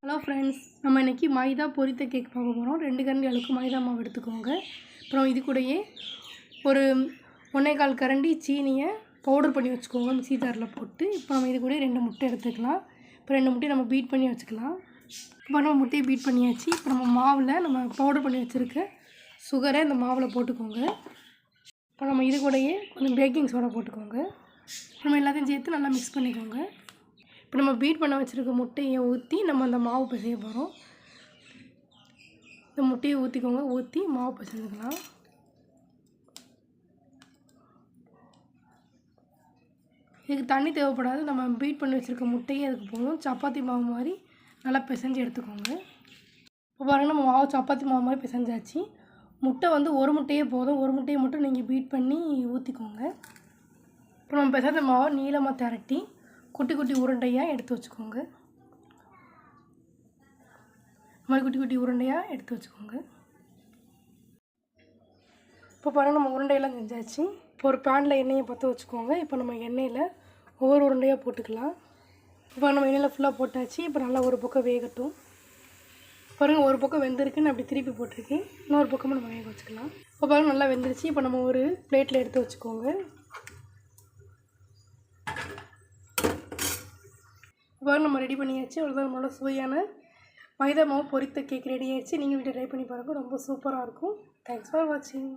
Hello friends நம்ம இன்றைக்கி மைதா பொரித்த கேக் பார்க்க போகிறோம் ரெண்டு கரண்டி அளவுக்கு மைதா மாவு எடுத்துக்கோங்க. அப்புறம் இது கூடயே ஒரு ஒன்றே கால் கரண்டி சீனியை பவுடர் பண்ணி வச்சுக்கோங்க. சீதாரில் போட்டு இப்போ நம்ம இது கூட ரெண்டு முட்டை எடுத்துக்கலாம். இப்போ ரெண்டு முட்டையை நம்ம பீட் பண்ணி வச்சுக்கலாம். இப்போ நம்ம முட்டையை பீட் பண்ணியாச்சு. இப்போ நம்ம மாவில் நம்ம பவுடர் பண்ணி வச்சுருக்க சுகரை இந்த மாவில் போட்டுக்கோங்க. இப்போ நம்ம இது கூடயே கொஞ்சம் பேக்கிங் சோடா போட்டுக்கோங்க. நம்ம எல்லாத்தையும் சேர்த்து நல்லா மிக்ஸ் பண்ணிக்கோங்க. இப்போ நம்ம பீட் பண்ண வச்சுருக்க முட்டையை ஊற்றி நம்ம அந்த மாவு பிசைய போகிறோம் இந்த முட்டையை ஊற்றிக்கோங்க ஊற்றி மாவு பிசைஞ்சுக்கலாம். இதுக்கு தண்ணி தேவைப்படாது. நம்ம பீட் பண்ணி வச்சுருக்க முட்டையே அதுக்கு போதும் சப்பாத்தி மாவு மாதிரி நல்லா பிசைஞ்சு எடுத்துக்கோங்க. இப்போ பாருங்கள் நம்ம மாவு சப்பாத்தி மாவு மாதிரி பிசைஞ்சாச்சு. முட்டை வந்து ஒரு முட்டையே போதும். ஒரு முட்டையை மட்டும் நீங்கள் பீட் பண்ணி ஊற்றிக்கோங்க இப்போ நம்ம பெசாத மாவை நீளமாக திரட்டி குட்டி குட்டி உருண்டையாக எடுத்து வச்சுக்கோங்க. இந்த மாதிரி குட்டி குட்டி உருண்டையாக எடுத்து வச்சுக்கோங்க. இப்போ பாருங்கள் நம்ம உருண்டையெல்லாம் செஞ்சாச்சு. இப்போ ஒரு பேனில் எண்ணெயை பற்ற வச்சுக்கோங்க. இப்போ நம்ம எண்ணெயில் ஒவ்வொரு உருண்டையாக போட்டுக்கலாம். இப்போ நம்ம எண்ணெயில் ஃபுல்லாக போட்டாச்சு. இப்போ நல்லா ஒரு பக்கம் வேகட்டும். பாருங்கள் ஒரு பக்கம் வெந்திருக்கு நான் அப்படி திருப்பி போட்டிருக்கேன் இன்னொரு பக்கமும் நம்ம வேக வச்சுக்கலாம். இப்போ பாருங்கள் நல்லா வெந்துருச்சு. இப்போ நம்ம ஒரு பிளேட்டில் எடுத்து வச்சுக்கோங்க. பாருங்க நம்ம ரெடி பண்ணியாச்சு. அவ்வளோதான் நம்மளோட சுவையான மைதா மாவு பொரித்த கேக் ரெடி ஆயிடுச்சு. நீங்கள் வீட்டில் ட்ரை பண்ணி பாருங்கள் ரொம்ப சூப்பராக இருக்கும். தேங்க்ஸ் ஃபார் வாட்சிங்